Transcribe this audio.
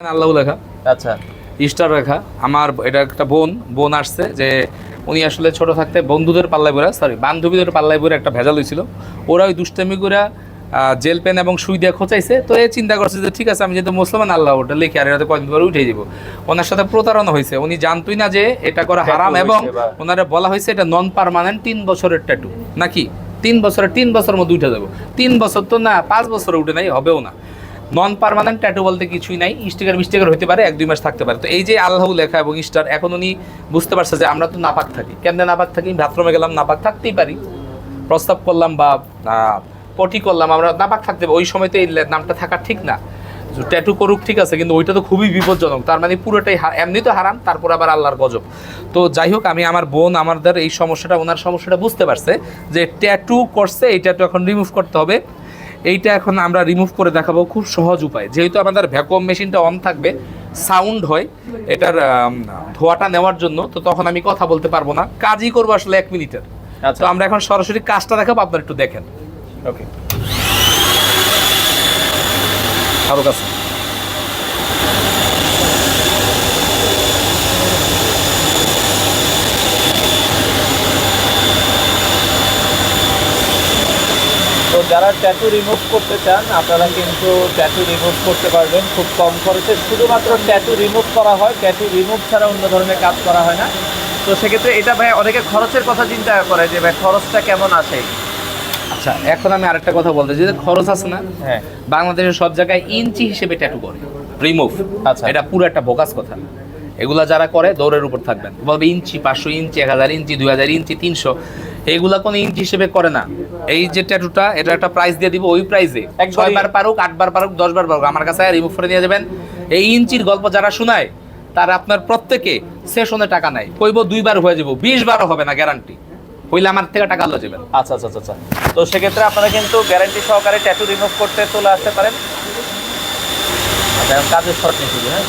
আল্লাহ লেখা। আচ্ছা। স্টার রেখা। আমার এটা একটা বোন বোন আসছে যে উনি আসলে ছোট থাকতে বন্ধুদের পাল্লায় সরি বান্ধবীদের পাল্লায় একটা ভেজাল হয়েছিল। ওরা ওই দুষ্টামি করে জেল পেন এবং সুই দিয়ে খোঁচাইছে। তো এ চিন্তা করছে যে ঠিক আছে আমি যেহেতু মুসলমান আল্লাহ ওটা লিখে আর এটাতে কয়েকদিন পরে উঠে যাব ওনার সাথে প্রতারণা হয়েছে। উনি জানতোই না যে এটা করা হারাম এবং ওনারা বলা হয়েছে এটা নন পারমানেন্ট তিন বছরের ট্যাটু নাকি? তিন বছরের তিন বছর মধ্যে উঠে যাব। তিন বছর তো না পাঁচ বছরে উঠে নাই হবেও না। নন পারমানেন্ট ট্যাটু বলতে কিছুই নাই। স্টিকার মিস্টিকার হতে পারে, এক, দুই মাস থাকতে পারে। তো এই যে আল্লাহ লেখা এবং স্টার এখন উনি বুঝতে পারছে যে আমরা তো নাপাক থাকি। কেমনে নাপাক থাকি? বাথরুমে গেলাম, নাপাক থাকতেই পারি। প্রস্তাব করলাম বা পটি করলাম, আমরা নাপাক থাকতে। ওই সময় তো এই নামটা থাকা ঠিক না। ট্যাটু করুক, ঠিক আছে, কিন্তু ওইটা তো খুবই বিপজ্জনক। তার মানে পুরোটাই এমনি তো হারাম, তারপর আবার আল্লাহর গজব। তো যাই হোক, আমি আমার বোন, আমাদের এই সমস্যাটা, ওনার সমস্যাটা বুঝতে পারছে যে ট্যাটু করছে এই ট্যাটু এখন রিমুভ করতে হবে। এইটা এখন আমরা রিমুভ করে দেখাবো খুব সহজ উপায়। যেহেতু আমাদের ভ্যাকুয়াম মেশিনটা অন থাকবে সাউন্ড হয় এটার ধোয়াটা নেওয়ার জন্য তো তখন আমি কথা বলতে পারব না। কাজই করব আসলে এক মিনিটের। আচ্ছা। তো আমরা এখন সরাসরি কাজটা দেখাবো আপনারা একটু দেখেন। ওকে আরও কাছে তো যারা ট্যাটু রিমুভ করতে চান আপনারা কিন্তু ট্যাটু রিমুভ করতে পারবেন। খুব কম খরচে শুধুমাত্র ট্যাটু রিমুভ করা হয়। ট্যাটু রিমুভ ছাড়া অন্য ধরনের কাজ করা হয় না। তো সেক্ষেত্রে এটা ভাই অনেকে খরচের কথা চিন্তা করে যে ভাই খরচটা কেমন আসে আচ্ছা এখন আমি আরেকটা কথা বলতে চাই। যে খরচ আছে না হ্যাঁ। বাংলাদেশের সব জায়গায় ইঞ্চি হিসেবে ট্যাটু করে। রিমুভ আচ্ছা। এটা পুরো একটা বোকাস কথা। এগুলা যারা করে দৌড়ের উপর থাকবেন। বলবে ইঞ্চি পাঁচশো ইঞ্চি এক হাজার ইঞ্চি দুই হাজার ইঞ্চি তিনশো। এইগুলা কোনো ইঞ্চি হিসেবে করে না। এই যে ট্যাটুটা এটা একটা প্রাইস দিয়ে দিব ওই প্রাইসে ছয়বার পারুক আটবার পারুক দশবার পারুক আমার কাছে রিমুভ করে নিয়ে যাবেন। এই ইঞ্চির গল্প যারা শোনায় তার আপনার প্রত্যেকে সেশনে টাকা নাই কইব দুইবার হয়ে যাব বিশ বারও হবে না গ্যারান্টি হইলে আমার থেকে টাকা লয়ে যাবেন। আচ্ছা আচ্ছা আচ্ছা, আচ্ছা। তো সেক্ষেত্রে আপনারা কিন্তু গ্যারান্টি সহকারে ট্যাটু রিমুভ করতে চলে আসতে পারেন। আচ্ছা কাজের শর্ট নিচ্ছি হ্যাঁ?